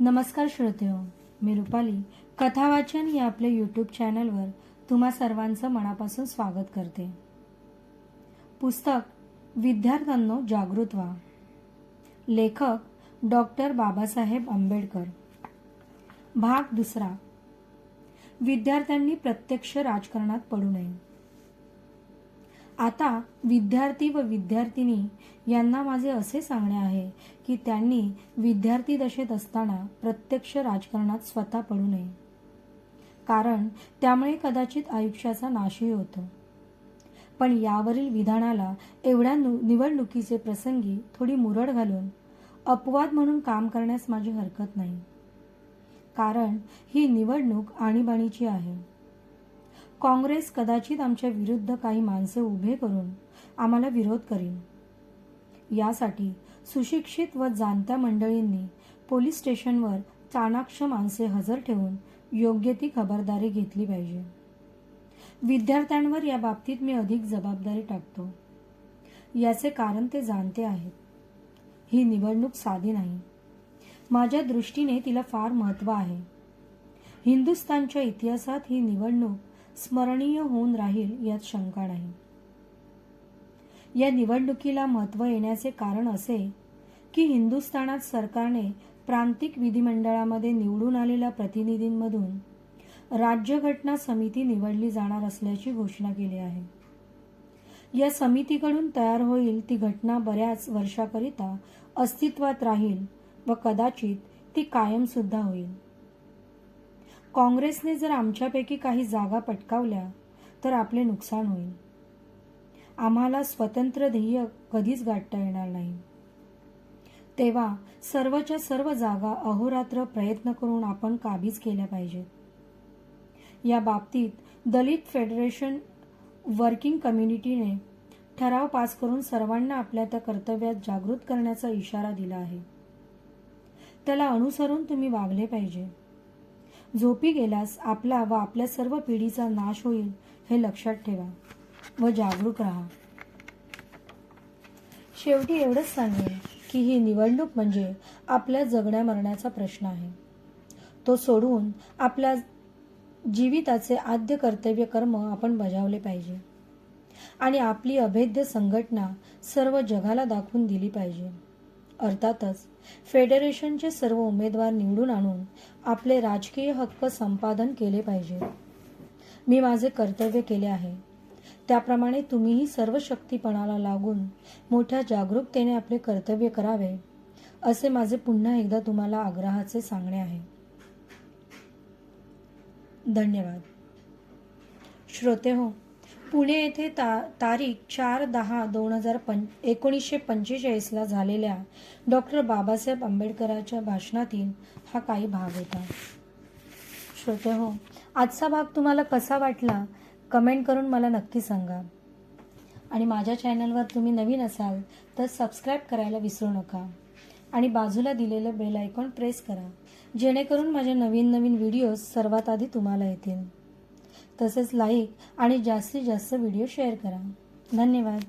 नमस्कार श्रोतेहो मी रुपाली. कथावाचन या आपल्या यूट्यूब चॅनलवर तुम्हा सर्वांचं मनापासून स्वागत करते. पुस्तक विद्यार्थ्यांनो जागृत व्हा. लेखक डॉक्टर बाबासाहेब आंबेडकर. भाग दुसरा. विद्यार्थ्यांनी प्रत्यक्ष राजकारणात पडू नये. आता विद्यार्थी व विद्यार्थिनी यांना माझे असे सांगणे आहे की त्यांनी विद्यार्थी दशेत असताना प्रत्यक्ष राजकारणात स्वतः पडू नये. कारण त्यामुळे कदाचित आयुष्याचा नाशही होतो. पण यावरील विधानाला एवढ्या नु- निवडणुकीचे प्रसंगी थोडी मुरड घालून अपवाद म्हणून काम करण्यास माझी हरकत नाही. कारण ही निवडणूक आणीबाणीची आहे. काँग्रेस कदाचित आमच्या विरुद्ध काही माणसे उभे करून आम्हाला विरोध करीन. यासाठी सुशिक्षित व जाणत्या मंडळींनी पोलीस स्टेशनवर चाणाक्ष माणसे हजर ठेवून योग्य ती खबरदारी घेतली पाहिजे. विद्यार्थ्यांवर या बाबतीत मी अधिक जबाबदारी टाकतो. याचे कारण ते जाणते आहेत. ही निवडणूक साधी नाही. माझ्या दृष्टीने तिला फार महत्त्व आहे. हिंदुस्थानच्या इतिहासात ही निवडणूक स्मरणीय होऊन राहील यात शंका नाही. या निवडणुकीला महत्त्व येण्याचे कारण असे की हिंदुस्थानात सरकारने प्रांतिक विधिमंडळामध्ये निवडून आलेल्या प्रतिनिधींमधून राज्यघटना समिती निवडली जाणार असल्याची घोषणा केली आहे. या समितीकडून तयार होईल ती घटना बऱ्याच वर्षाकरिता अस्तित्वात राहील व कदाचित ती कायम सुद्धा होईल. काँग्रेसने जर आमच्यापैकी काही जागा पटकावल्या तर आपले नुकसान होईल. आम्हाला स्वतंत्र ध्येय कधीच गाठता येणार नाही. तेव्हा सर्वच्या सर्व जागा अहोरात्र प्रयत्न करून आपण काबीज केल्या पाहिजेत. या बाबतीत दलित फेडरेशन वर्किंग कम्युनिटीने ठराव पास करून सर्वांना आपल्या त्या कर्तव्यात जागृत करण्याचा इशारा दिला आहे. त्याला अनुसरून तुम्ही वागले पाहिजे. झोपी गेल्यास आपला व आपल्या सर्व पिढीचा नाश होईल हे लक्षात ठेवा व जागरूक राहा. शेवटी एवढंच सांगेन की ही निवडणूक म्हणजे आपल्या जगण्या मरण्याचा प्रश्न आहे. तो सोडून आपल्या जीविताचे आद्य कर्तव्य कर्म आपण बजावले पाहिजे आणि आपली अभेद्य संघटना सर्व जगाला दाखवून दिली पाहिजे. अर्थातच फेडरेशनचे सर्व उमेदवार निवडून आणून आपले राजकीय हक्क संपादन केले पाहिजे. मी माझे कर्तव्य केले आहे. त्याप्रमाणे तुम्हीही सर्व शक्तीपणाला लागून मोठ्या जागरूकतेने आपले कर्तव्य करावे असे माझे पुन्हा एकदा तुम्हाला आग्रहाचे सांगणे आहे. धन्यवाद. श्रोते हो पुणे येथे ता तारीख चार दहा दोन हजार पं एकोणीसशे पंचेचाळीसला झालेल्या डॉक्टर बाबासाहेब आंबेडकरांच्या भाषणातील हा काही भाग होता. श्रोते हो आजचा भाग तुम्हाला कसा वाटला? कमेंट करून मला नक्की सांगा. आणि माझ्या चॅनलवर तुम्ही नवीन असाल तर सबस्क्राईब करायला विसरू नका. आणि बाजूला दिलेलं बेल आयकॉन प्रेस करा. जेणेकरून माझ्या नवीन नवीन व्हिडिओज सर्वात आधी तुम्हाला येतील. तसेच लाईक आणि जास्तीत जास्त व्हिडिओ शेअर करा. धन्यवाद.